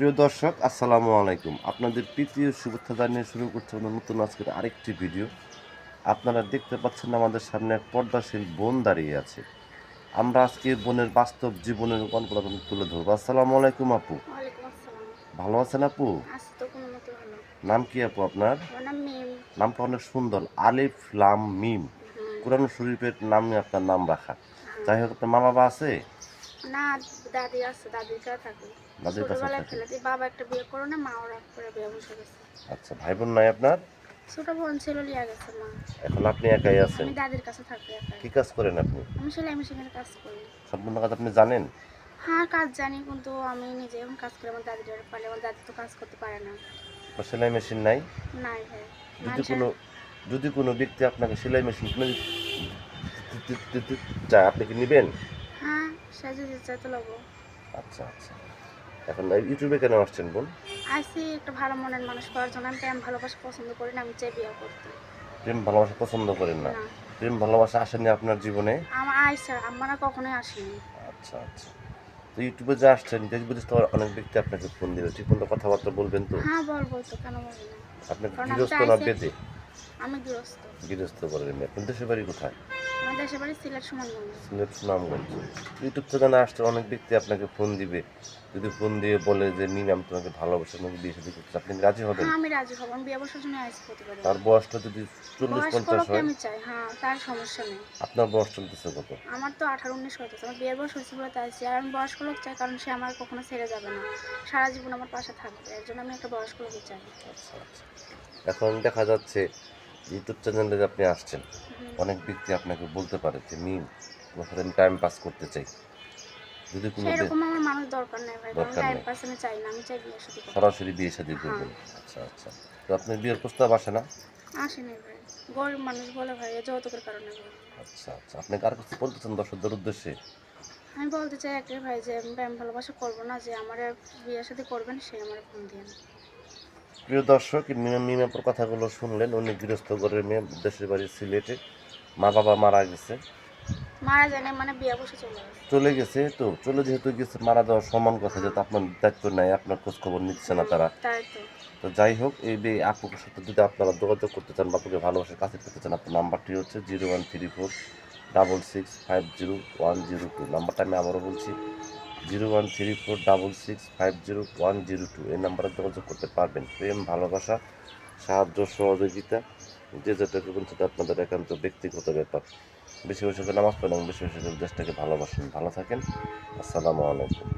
প্রিয় দর্শক আসসালামু আলাইকুম। আপনাদের তৃতীয় শুভেচ্ছা জানিয়ে শুরু করছে আমাদের নতুন আজকের আরেকটি ভিডিও। আপনারা দেখতে পাচ্ছেন আমাদের সামনে এক পর্দাশীল বোন দাঁড়িয়ে আছে। আমরা আজকে বোনের বাস্তব জীবনের গল্প তুলে ধরবো। আসসালামু আলাইকুম আপু। ভালো আছেন আপু? নাম কি আপু আপনার? নামটা অনেক সুন্দর আলিফ লাম মিম। হুম, কোরআন শরীফের নামে আপনার নাম রাখা। যাই হোক আপনার মা বাবা আছে? না দাদি আছে দাদির কাছে থাকে। দাদির কাছে থাকে। বাবা একটা বিয়ে করো না মা ওরা করে বিয়ে বসে গেছে। আচ্ছা ভাই বোন নাই আপনার? ছোট বোন ছিল লিয়া গেছে মা। এখন আপনি একাই আছেন? আমি দাদির কাছে থাকি একাই। কি কাজ করেন আপনি? আমি সেলাই মেশিনের কাজ করি। সম্পূর্ণ কাজ আপনি জানেন? হ্যাঁ কাজ জানি কিন্তু আমি নিজে এখন কাজ করি আমার দাদি দাদির পারে আমার দাদি তো কাজ করতে পারে না। সেলাই মেশিন নাই? নাই ভাই। যদি কোনো যদি কোনো ব্যক্তি আপনাকে সেলাই মেশিন কিনে চায় আপনি কি নেবেন? হ্যাঁ সাজে দিতে তো লাগবো আচ্ছা আচ্ছা। এখন ইউটিউবে কেন আসছেন বোন আইসি একটা ভালো মনের মানুষ পাওয়ার জন্য আমি প্রেম ভালোবাসা পছন্দ করি না আমি চাই বিয়ে করতে। প্রেম ভালোবাসা পছন্দ করেন না? প্রেম ভালোবাসা আসেনি আপনার জীবনে? আমার আইসা আমরা কখনোই আসেনি। আচ্ছা আচ্ছা। তো ইউটিউবে যে আসছেন দেশ বিদেশ তো অনেক ব্যক্তি আপনাকে ফোন দিল। ঠিক মতো কথাবার্তা বলবেন তো? হ্যাঁ বলব তো কেন বলব না? আপনি কারণ আমি গৃহস্থ না বেঁধে? আমি গৃহস্থ। গৃহস্থ করেন আপনার দেশের বাড়ি কোথায়? সিলেট সুনামগঞ্জ। ইউটিউব চ্যানেলে আসতে অনেক ব্যক্তি আপনাকে ফোন দিবে। যদি ফোন দিয়ে বলে যে মিম আমি তোমাকে ভালোবাসি আমাকে বিয়ে সাথে করতে আপনি রাজি হবেন? হ্যাঁ আমি রাজি হব। আমি বিয়ে বছর জন্য আইসি প্রতিবারে। তার বয়সটা যদি চল্লিশ বয়স পঞ্চাশ কলকে হয় আমি চাই। হ্যাঁ তার সমস্যা নেই। আপনার বয়স চলতেছে কত? আমার তো আঠারো উনিশ হইতেছে। আমার বিয়ের বয়স হয়েছে বলে তাই আর আমি বয়স্ক লোক চাই কারণ সে আমার কখনো ছেড়ে যাবে না। সারা জীবন আমার পাশে থাকবে। এর জন্য আমি একটা বয়স্ক লোকই চাই। আচ্ছা আচ্ছা। এখন দেখা যাচ্ছে ইউটিউব চ্যানেলে আপনি আসছেন। অনেক ব্যক্তি আপনাকে বলতে পারে যে মিম তোমার সাথে আমি টাইম পাস করতে চাই। যদি কোনো সেরকম আমার মানুষ দরকার নেই ভাই দরকার টাইম নেই। পাস আমি চাই না আমি চাই বিয়ে সাথে সরাসরি বিয়ে শাদী করবেন আচ্ছা আচ্ছা। তো আপনার বিয়ের প্রস্তাব আসে না? আসেনি ভাই। গরিব মানুষ বলে ভাই যৌতুকের কারণে আচ্ছা আচ্ছা। আপনি কার কাছে বলতেছেন দর্শকদের উদ্দেশ্যে? আমি বলতে চাই একটাই ভাই যে আমি প্রেম ভালোবাসা করব না যে আমার বিয়ের সাথে করবেন সে আমার ফোন দিয়ে প্রিয় দর্শক মিনা মিমাপুর কথাগুলো শুনলেন। উনি গৃহস্থ ঘরের মেয়ে দেশের বাড়ি সিলেটে। মা বাবা মারা গেছে। মারা যায় মানে বিয়ে বসে চলে গেছে। চলে গেছে তো। চলে যেহেতু গেছে মারা যাওয়ার সমান কথা যেহেতু আপনার দায়িত্ব নাই আপনার খোঁজ খবর নিচ্ছে না তারা। তাই তো। তো যাই হোক এই যে আপুর সাথে যদি আপনারা যোগাযোগ করতে চান বা আপুকে ভালোবাসার কাছে পেতে চান আপনার নাম্বারটি হচ্ছে zero one three four double six five zero one zero two. নাম্বারটা আমি আবারও বলছি zero one three four double six five zero one zero two এই নাম্বারে যোগাযোগ করতে পারবেন। প্রেম, ভালোবাসা, সাহায্য, সহযোগিতা, যে যেটা করবেন সেটা আপনাদের একান্ত ব্যক্তিগত ব্যাপার। বেশি বেশি নামাজ পড়েন এবং বেশি বেশি দেশটাকে ভালোবাসেন। ভালো থাকেন। আসসালামু আলাইকুম।